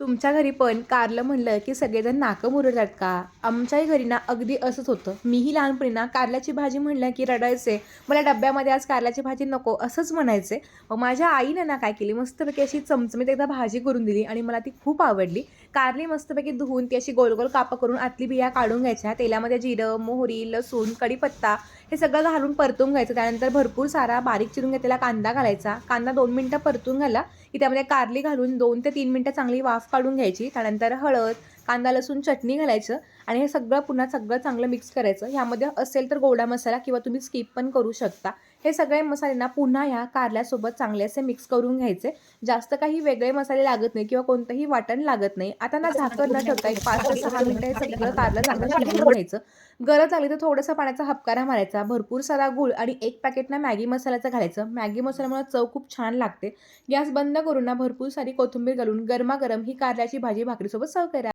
तुमच्या घरी पण कारलं म्हणलं की सगळेजण नाकं मुरडतात का? आमच्याही घरी ना अगदी असंच होतं. मीही लहानपणी ना कारल्याची भाजी म्हणलं की रडायचे. मला डब्यामध्ये आज कारल्याची भाजी नको असंच म्हणायचे. मग माझ्या आईनं ना काय केली? मस्तपैकी अशी चमचमीत एकदा भाजी करून दिली आणि मला ती खूप आवडली. कारली मस्तपैकी धुवून ती अशी गोल गोल कापं करून आतली बिया काढून घ्यायच्या. तेलामध्ये जिरं मोहरी लसूण कढीपत्ता हे सगळं घालून परतून घ्यायचं. त्यानंतर भरपूर सारा बारीक चिरून घेतलेला कांदा घालायचा. कांदा दोन मिनटं परतून घाला की त्यामध्ये कारली घालून दोन ते तीन मिनटं चांगली वाफ काढून घ्यायची. त्यानंतर हळद कांदा लसूण चटणी घालायचं आणि हे सगळं पुन्हा सगळं चांगलं मिक्स करायचं. ह्यामध्ये असेल तर गोडा मसाला किंवा तुम्ही स्किप पण करू शकता. हे सगळे मसाले ना पुन्हा ह्या कारल्यासोबत चांगले असे मिक्स करून घ्यायचे. जास्त काही वेगळे मसाले लागत नाही किंवा कोणतंही वाटण लागत नाही. आता ना झाकण न ठेवता एक पाच ते सहा मिनिटं हे सगळं कारलं चांगलं शिजवून घ्यायचं. गरज आली तर थोडंसं पाण्याचा हपकारा मारायचा भरपूर सारा गूळ आणि एक पॅकेट ना मॅगी मसाल्याचं घालायचं. मॅगी मसाल्यामुळे चव खूप छान लागते. गॅस बंद करून ना भरपूर सारी कोथिंबीर घालून गरमागरम ही कारल्याची भाजी भाकरीसोबत सर्व करा.